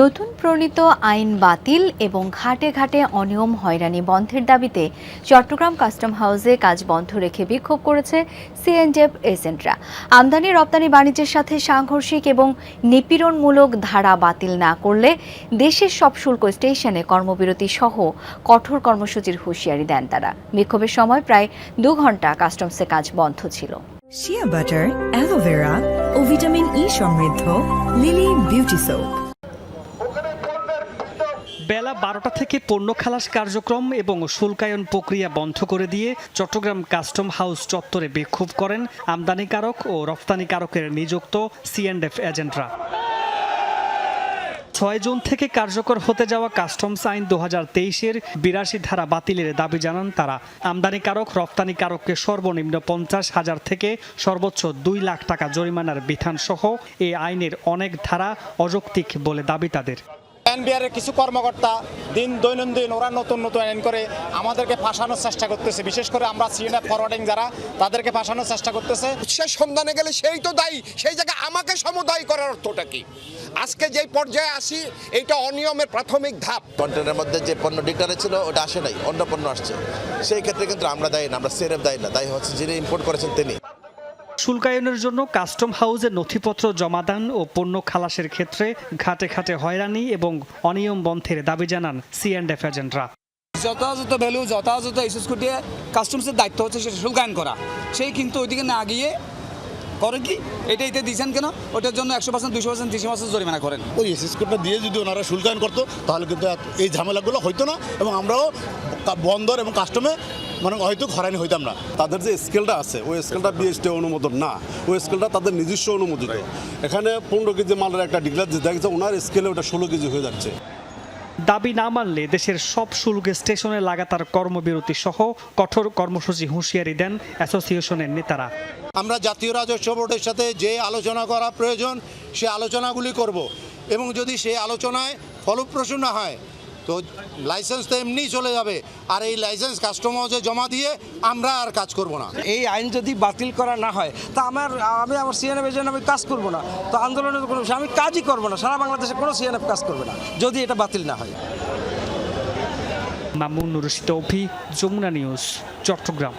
নতুন প্রণীত আইন বাতিল এবং ঘাটে ঘাটে অনিয়ম হয়রানি বন্ধের দাবিতে চট্টগ্রাম কাস্টম হাউসে কাজ বন্ধ রেখে বিক্ষোভ করেছে সিএনজেফ এজেন্টরা। আমদানি, রপ্তানি, বাণিজ্যের সাথে সাংঘর্ষিক এবং নিপীড়নমূলক ধারা বাতিল না করলে দেশের সব শুল্ক স্টেশনে কর্মবিরতি সহ কঠোর কর্মসূচির হুঁশিয়ারি দেন তারা। বিক্ষোভের সময় প্রায় দু ঘণ্টা কাস্টমসে কাজ বন্ধ ছিল। শিয়া বাটার অ্যালোভেরা ও ভিটামিন ই সমৃদ্ধ লিলি বিউটি সোপ বেলা বারোটা থেকে পণ্য খালাস কার্যক্রম এবং শুল্কায়ন প্রক্রিয়া বন্ধ করে দিয়ে চট্টগ্রাম কাস্টম হাউস চত্বরে বিক্ষোভ করেন আমদানিকারক ও রপ্তানিকারকের নিযুক্ত সিএনডএফ এজেন্টরা। ছয় জুন থেকে কার্যকর হতে যাওয়া কাস্টমস আইন দু হাজার তেইশের বিরাশি ধারা বাতিলের দাবি জানান তারা। আমদানিকারক, রপ্তানিকারককে সর্বনিম্ন পঞ্চাশ হাজার থেকে সর্বোচ্চ দুই লাখ টাকা জরিমানার বিধানসহ এই আইনের অনেক ধারা অযৌক্তিক বলে দাবি তাদের। এনবিআরের কিছু কর্মকর্তা দিন দৈনন্দিন ওরা নতুন নতুন আইন করে আমাদেরকে ফাঁসানোর চেষ্টা করতেছে। বিশেষ করে আমরা সিএনএফ ফরওয়ার্ডিং যারা তাদেরকে ফাঁসানোর চেষ্টা করতেছে। সে সন্ধানে গেলে সেই তো দায়ী। সেই জায়গায় আমাকে সমদায়ী করার অর্থটা কি? আজকে যেই পর্যায়ে আসি এইটা অনিয়মের প্রাথমিক ধাপ। কন্টেনারের মধ্যে যে পণ্য ডিক্লারে ছিল ওটা আসে নাই। অন্য পণ্য আসছে। সেই ক্ষেত্রে কিন্তু আমরা দায়ী না আমরা সেরেফ দায়ী না। দায়ী হচ্ছে যিনি ইম্পোর্ট করেছেন তিনি। শুল্কায়নের জন্য কাস্টম হাউসে নথিপত্র জমাদান ও পণ্য খালাসের ক্ষেত্রে ঘাটে ঘাটে হয়রানি এবং অনিয়ম বন্ধের দাবি জানান সিএনডএফ এজেন্টরা। যথাযথ ভ্যালু যথাযথ ইস্যুস কুটিয়ে কাস্টমসের দায়িত্ব হচ্ছে সেটা শুল্কায়ন করা। সেই কিন্তু ওইদিকে না গিয়ে করে কি? এটা এতে দিয়েছেন কেন? ওটার জন্য একশো পার্সেন্ট দুশো পার্সেন্ট তিনশো পার্সেন্ট জরিমানা করেন। ওই এসএস কোডটা দিয়ে যদি ওনারা শুল্কায়ন করতো তাহলে কিন্তু এই ঝামেলাগুলো হইতো না এবং আমরাও বন্দর এবং কাস্টমে মানে হয়তো হয়রানি হইতাম না। তাদের যে স্কেলটা আছে ওই স্কেলটা বিএসটি অনুমোদন না। ওই স্কেলটা তাদের নিজস্ব অনুমোদিত। এখানে পনেরো কেজি মালের একটা ডিগ্লার যে দেখা যাচ্ছে ওনার স্কেলে ওটা ষোলো কেজি হয়ে যাচ্ছে। দাবি না মানলে দেশের সব শুল্ক স্টেশনে লাগাতার কর্মবিরতি সহ কঠোর কর্মসূচি হুঁশিয়ারি দেন অ্যাসোসিয়েশনের নেতারা। আমরা জাতীয় রাজস্ব বোর্ডের সাথে যে আলোচনা করা প্রয়োজন সে আলোচনাগুলি করব। এবং যদি সেই আলোচনায় ফলপ্রসূ না হয় তো লাইসেন্স তো এমনি চলে যাবে। আর এই লাইসেন্স কাস্টম হাউসে জমা দিয়ে আমরা আর কাজ করব না। এই আইন যদি বাতিল করা না হয় তা আমার আমি আমার সিএনএফ এজেন্ট জন্য আমি কাজ করব না। তো আন্দোলনের কোনো আমি কাজই করব না। সারা বাংলাদেশে কোনো সিএনএফ কাজ করবে না যদি এটা বাতিল না হয়। মামুন রশিদ অফি যমুনা নিউজ চট্টগ্রাম।